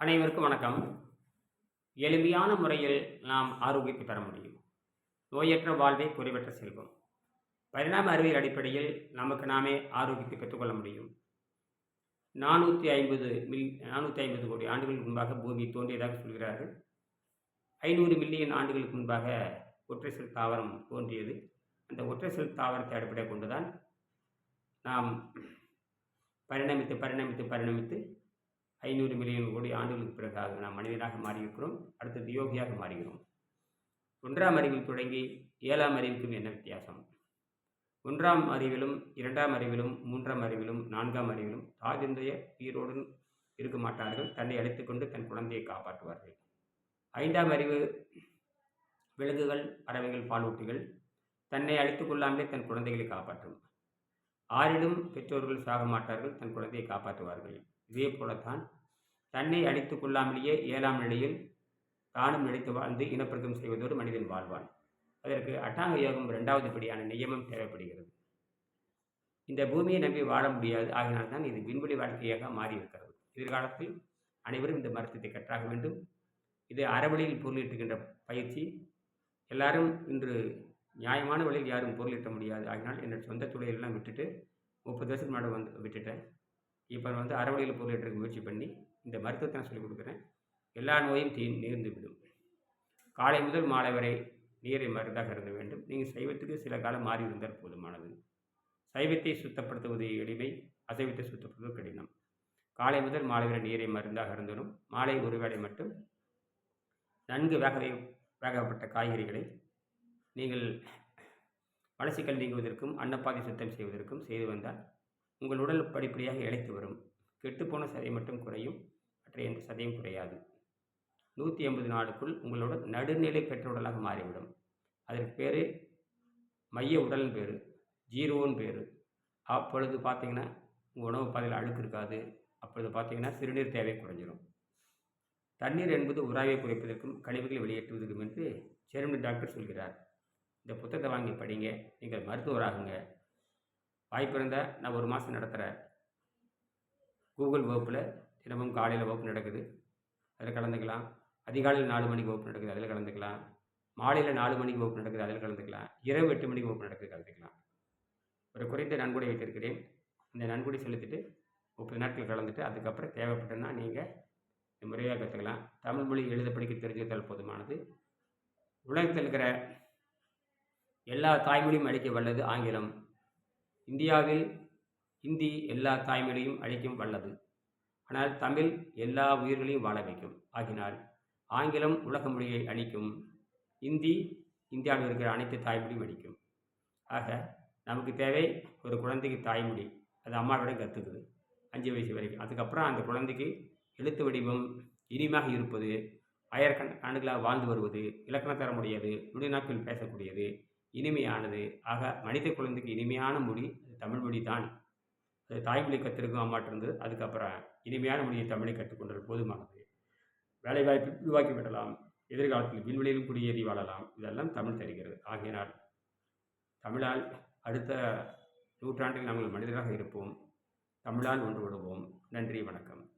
அனைவருக்கும் வணக்கம். எளிமையான முறையில் நாம் ஆரோக்கியத்தை பெற முடியும். நோயற்ற வாழ்வே குறைவற்ற செல்வம். பரிணாம அறிவியல் அடிப்படையில் நமக்கு நாமே ஆரோக்கியத்தை பெற்றுக்கொள்ள முடியும். நானூற்றி ஐம்பது மில் நானூற்றி ஐம்பது கோடி ஆண்டுகளுக்கு முன்பாக பூமி தோன்றியதாக சொல்கிறார்கள். ஐநூறு மில்லியன் ஆண்டுகளுக்கு முன்பாக ஒற்றை செல் தாவரம் தோன்றியது. அந்த ஒற்றை செல் தாவரத்தை அடிப்படையாக கொண்டுதான் நாம் பரிணமித்து பரிணமித்து பரிணமித்து ஆண்டுகளுக்கு பிறகாக நாம் மனிதனாக மாறியிருக்கிறோம். அடுத்தது யோகியாக மாறுகிறோம். ஒன்றாம் அறிவில் தொடங்கி ஏழாம் அறிவுக்கும் என்ன வித்தியாசம்? ஒன்றாம் அறிவிலும் இரண்டாம் அறிவிலும் மூன்றாம் அறிவிலும் நான்காம் அறிவிலும் தாஜந்தைய உயிரோடு இருக்க மாட்டார்கள். தன்னை அழைத்துக்கொண்டு தன் குழந்தையை காப்பாற்றுவார்கள். ஐந்தாம் அறிவு விலங்குகள் பறவைகள் பாலூட்டிகள் தன்னை அழைத்துக் கொள்ளாமலே தன் குழந்தைகளை காப்பாற்றும். ஆறிலும் பெற்றோர்கள் சாக மாட்டார்கள் தன் குழந்தையை காப்பாற்றுவார்கள். இதே போலத்தான் தன்னை அழித்துக் கொள்ளாமலேயே ஏழாம் நிலையில் தானும் நினைத்து வாழ்ந்து இனப்பெருக்கம் செய்வதோடு மனிதன் வாழ்வான். அதற்கு அட்டாங்க யோகம் இரண்டாவது படியான நியமம் தேவைப்படுகிறது. இந்த பூமியை நம்பி வாழ முடியாது. ஆகினால்தான் இது விண்வெளி வாழ்க்கையாக மாறியிருக்கிறது. எதிர்காலத்தில் அனைவரும் இந்த மருத்துவத்தை கற்றாக வேண்டும். இது அறவழியில் பொருளீட்டுகின்ற பயிற்சி. எல்லாரும் இன்று நியாயமான வழியில் யாரும் பொருளிட்ட முடியாது. ஆகினால் என்னோட சொந்த தொழிலெல்லாம் விட்டுட்டு முப்பது வருஷத்துக்கு முன்னாடி வந்து விட்டுட்டேன். இப்போ வந்து அறவழியில் பொருளிட்டுக்கு முயற்சி பண்ணி இந்த மருத்துவத்தை நான் சொல்லிக் கொடுக்குறேன். எல்லா நோயும் தீ நீர்ந்து விடும். காலை முதல் மாலை வரை நீரை மருந்தாக இருந்த வேண்டும். நீங்கள் சைவத்துக்கு சில காலம் மாறி இருந்தால் போதுமானது. சைவத்தை சுத்தப்படுத்துவது எளிமை அசைவத்தை சுத்தப்படுத்துவது கடினம். காலை முதல் மாலை வரை நீரை மருந்தாக இருந்தனும் மாலை ஒரு வேளை மட்டும். நன்கு வேக வேகப்பட்ட காய்கறிகளை நீங்கள் மலசிக்கல் நீங்குவதற்கும் அன்னப்பாதை சுத்தம் செய்வதற்கும் செய்து வந்தால் உங்கள் உடல் படிப்படியாக இழைத்து வரும். கெட்டுப்போன சதை மட்டும் குறையும். மற்ற எந்த சதையும் குறையாது நூற்றி ஐம்பது நாளுக்குள் உங்களோட நடுநிலை பெற்ற உடலாக மாறிவிடும். அதற்கு பேர் மைய உடல்னு பேர் ஜீரோன்னு பேர். அப்பொழுது பார்த்தீங்கன்னா உங்கள் உணவு பாதையில் அழுக்கு இருக்காது. அப்பொழுது பார்த்தீங்கன்னா சிறுநீர் தேவை குறைஞ்சிரும். தண்ணீர் என்பது உராவை குறைப்பதற்கும் கழிவுகளை வெளியேற்றுவதற்கும் என்று செருமனி டாக்டர் சொல்கிறார். இந்த புத்தகத்தை வாங்கி படிங்க. நீங்கள் மருத்துவராகுங்க வாய்ப்பு இருந்தால் நான் ஒரு மாதம் நடத்துகிறேன் கூகுள் வகுப்பில் தினமும் காலையில் வகுப்பு நடக்குது. அதில் கலந்துக்கலாம். அதிகாலையில் நாலு மணிக்கு வகுப்பு நடக்குது அதில் கலந்துக்கலாம். மாலையில் நாலு மணிக்கு வகுப்பு நடக்குது அதில் கலந்துக்கலாம். இரவு எட்டு மணிக்கு வகுப்பு நடக்குது கலந்துக்கலாம். ஒரு குறைந்த நன்கொடை வைத்திருக்கிறேன். இந்த நன்கொடை செலுத்திட்டு முப்பது நாட்கள் கலந்துட்டு அதுக்கப்புறம் தேவைப்பட்டனா நீங்கள் முறையாக கற்றுக்கலாம் தமிழ் மொழி எழுத படிக்க தெரிஞ்சுக்கிட்டால் போதுமானது. உலகத்தில் இருக்கிற எல்லா தாய்மொழியும் அழிக்க வல்லது ஆங்கிலம். இந்தியாவில் ஹிந்தி எல்லா தாய்மொழியும் அழிக்கும் வல்லது. ஆனால் தமிழ் எல்லா உயிர்களையும் வாழ வைக்கும். ஆகினால் ஆங்கிலம் உலக மொழியை அழிக்கும். இந்தி இந்தியாவில் இருக்கிற அனைத்து தாய்மொழியும் அழிக்கும். ஆக நமக்கு தேவை ஒரு குழந்தைக்கு தாய்மொழி. அது அம்மாவிடம் கற்றுக்குது அஞ்சு வயசு வரைக்கும். அதுக்கப்புறம் அந்த குழந்தைக்கு எழுத்து வடிவம் இனிமையாக இருப்பது ஆயிரக்கண ஆண்டுகளாக வாழ்ந்து வருவது இலக்கணம் தர முடியாது நுடிநாட்கள் பேசக்கூடியது இனிமையானது. ஆக மனித குழந்தைக்கு இனிமையான மொழி தமிழ் மொழி தான் தாய்மொழி கற்றுருக்கும் அம்மாட்டிருந்து அதுக்கப்புறம் இனிமையான மொழியை தமிழை கற்றுக்கொண்டது போதுமானது. வேலைவாய்ப்பு உருவாக்கி விடலாம். எதிர்காலத்தில் விண்வெளியிலும் குடியேறி வாழலாம். இதெல்லாம் தமிழ் தருகிறது. ஆகையினால் தமிழால் அடுத்த நூற்றாண்டில் நாங்கள் மனிதராக இருப்போம். தமிழால் ஒன்று விடுவோம். நன்றி வணக்கம்.